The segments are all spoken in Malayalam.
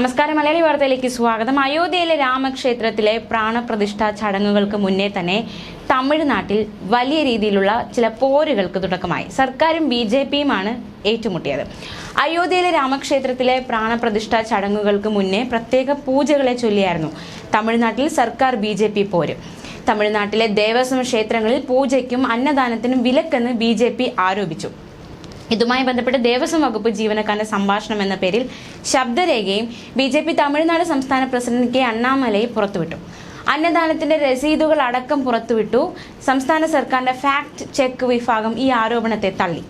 നമസ്കാരം. മലയാളി വാർത്തയിലേക്ക് സ്വാഗതം. അയോധ്യയിലെ രാമക്ഷേത്രത്തിലെ പ്രാണപ്രതിഷ്ഠാ ചടങ്ങുകൾക്ക് മുന്നേ തന്നെ തമിഴ്നാട്ടിൽ വലിയ രീതിയിലുള്ള ചില പോരുകൾക്ക് തുടക്കമായി. സർക്കാരും ബി ജെ പിയുമാണ് ഏറ്റുമുട്ടിയത്. അയോധ്യയിലെ രാമക്ഷേത്രത്തിലെ പ്രാണപ്രതിഷ്ഠാ ചടങ്ങുകൾക്ക് മുന്നേ പ്രത്യേക പൂജകളെ ചൊല്ലിയായിരുന്നു തമിഴ്നാട്ടിൽ സർക്കാർ ബി ജെ പി പോര്. തമിഴ്നാട്ടിലെ ദേവസ്വം ക്ഷേത്രങ്ങളിൽ പൂജയ്ക്കും അന്നദാനത്തിനും വിലക്കെന്ന് ബി ജെ പി ആരോപിച്ചു. ഇതുമായി ബന്ധപ്പെട്ട് ദേവസ്വം വകുപ്പ് ജീവനക്കാരന്റെ സംഭാഷണം എന്ന പേരിൽ ശബ്ദരേഖയും ബി ജെ പി തമിഴ്നാട് സംസ്ഥാന പ്രസിഡന്റ് കെ അണ്ണാമലയെ പുറത്തുവിട്ടു. അന്നദാനത്തിന്റെ രസീതുകൾ അടക്കം പുറത്തുവിട്ടു. സംസ്ഥാന സർക്കാരിന്റെ ഫാക്ട് ചെക്ക് വിഭാഗം ഈ ആരോപണത്തെ തള്ളി.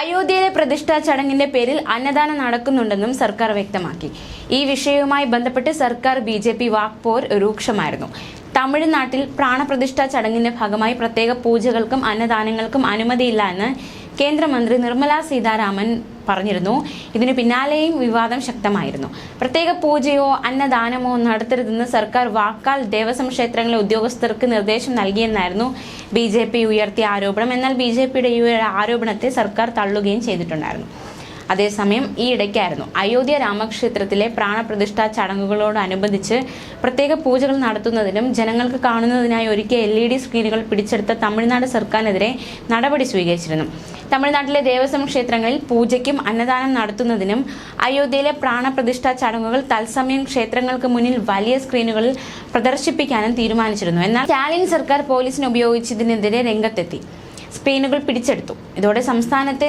അയോധ്യയിലെ പ്രതിഷ്ഠാ ചടങ്ങിന്റെ പേരിൽ അന്നദാനം നടക്കുന്നുണ്ടെന്നും സർക്കാർ വ്യക്തമാക്കി. ഈ വിഷയവുമായി ബന്ധപ്പെട്ട് സർക്കാർ ബി ജെ പി വാക്പോർ രൂക്ഷമായിരുന്നു. തമിഴ്നാട്ടിൽ പ്രാണപ്രതിഷ്ഠാ ചടങ്ങിന്റെ ഭാഗമായി പ്രത്യേക പൂജകൾക്കും അന്നദാനങ്ങൾക്കും അനുമതിയില്ല എന്ന് കേന്ദ്രമന്ത്രി നിർമ്മല സീതാരാമൻ പറഞ്ഞിരുന്നു. ഇതിന് പിന്നാലെയും വിവാദം ശക്തമായിരുന്നു. പ്രത്യേക പൂജയോ അന്നദാനമോ നടത്തരുതെന്ന് സർക്കാർ വാക്കാൽ ദേവസ്വം ക്ഷേത്രങ്ങളിലെ ഉദ്യോഗസ്ഥർക്ക് നിർദ്ദേശം നൽകിയെന്നായിരുന്നു ബി ഉയർത്തിയ ആരോപണം. എന്നാൽ ബി ഈ ആരോപണത്തെ സർക്കാർ തള്ളുകയും ചെയ്തിട്ടുണ്ടായിരുന്നു. അതേസമയം ഈ ഇടയ്ക്കായിരുന്നു. അയോധ്യ രാമക്ഷേത്രത്തിലെ പ്രാണപ്രതിഷ്ഠാ ചടങ്ങുകളോടനുബന്ധിച്ച് പ്രത്യേക പൂജകൾ നടത്തുന്നതിനും ജനങ്ങൾക്ക് കാണുന്നതിനായി ഒരുക്കിയ എൽ ഇ ഡി സ്ക്രീനുകൾ പിടിച്ചെടുത്ത തമിഴ്നാട് സർക്കാരിനെതിരെ നടപടി സ്വീകരിച്ചിരുന്നു. തമിഴ്നാട്ടിലെ ദേവസ്വം ക്ഷേത്രങ്ങളിൽ പൂജയ്ക്കും അന്നദാനം നടത്തുന്നതിനും അയോധ്യയിലെ പ്രാണപ്രതിഷ്ഠാ ചടങ്ങുകൾ തത്സമയം ക്ഷേത്രങ്ങൾക്ക് മുന്നിൽ വലിയ സ്ക്രീനുകളിൽ പ്രദർശിപ്പിക്കാനും തീരുമാനിച്ചിരുന്നു. എന്നാൽ സ്റ്റാലിൻ സർക്കാർ പോലീസിനെ ഉപയോഗിച്ചതിനെതിരെ രംഗത്തെത്തി. സ്ക്രീനുകൾ പിടിച്ചെടുത്തു. ഇതോടെ സംസ്ഥാനത്തെ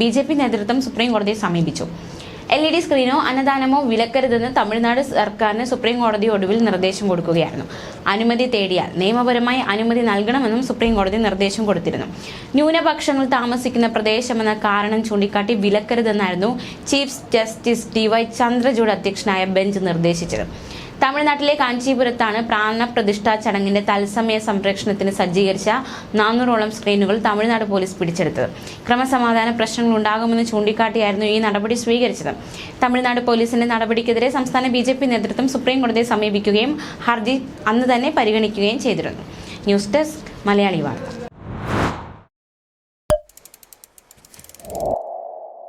ബി ജെ പി നേതൃത്വം സുപ്രീം കോടതിയെ സമീപിച്ചു. എൽ ഇ ഡി സ്ക്രീനോ അന്നദാനമോ വിലക്കരുതെന്ന് തമിഴ്നാട് സർക്കാരിന് സുപ്രീം കോടതി ഒടുവിൽ നിർദ്ദേശം കൊടുക്കുകയായിരുന്നു. അനുമതി തേടിയാൽ നിയമപരമായി അനുമതി നൽകണമെന്നും സുപ്രീം കോടതി നിർദ്ദേശം കൊടുത്തിരുന്നു. ന്യൂനപക്ഷങ്ങൾ താമസിക്കുന്ന പ്രദേശമെന്ന കാരണം ചൂണ്ടിക്കാട്ടി വിലക്കരുതെന്നായിരുന്നു chief justice D Y Chandrachud അധ്യക്ഷനായ ബെഞ്ച് നിർദ്ദേശിച്ചത്. തമിഴ്നാട്ടിലെ കാഞ്ചീപുരത്താണ് പ്രാണപ്രതിഷ്ഠാ ചടങ്ങിന്റെ തത്സമയ സംരക്ഷണത്തിന് സജ്ജീകരിച്ച നാനൂറോളം സ്ക്രീനുകൾ തമിഴ്നാട് പോലീസ് പിടിച്ചെടുത്തത്. ക്രമസമാധാന പ്രശ്നങ്ങൾ ഉണ്ടാകുമെന്ന് ചൂണ്ടിക്കാട്ടിയായിരുന്നു ഈ നടപടി സ്വീകരിച്ചത്. തമിഴ്നാട് പോലീസിന്റെ നടപടിക്കെതിരെ സംസ്ഥാന ബി നേതൃത്വം സുപ്രീം കോടതിയെ സമീപിക്കുകയും ഹർജി അന്ന് തന്നെ പരിഗണിക്കുകയും ചെയ്തിരുന്നു. ന്യൂസ് ഡെസ്ക് മലയാളി വാർത്ത.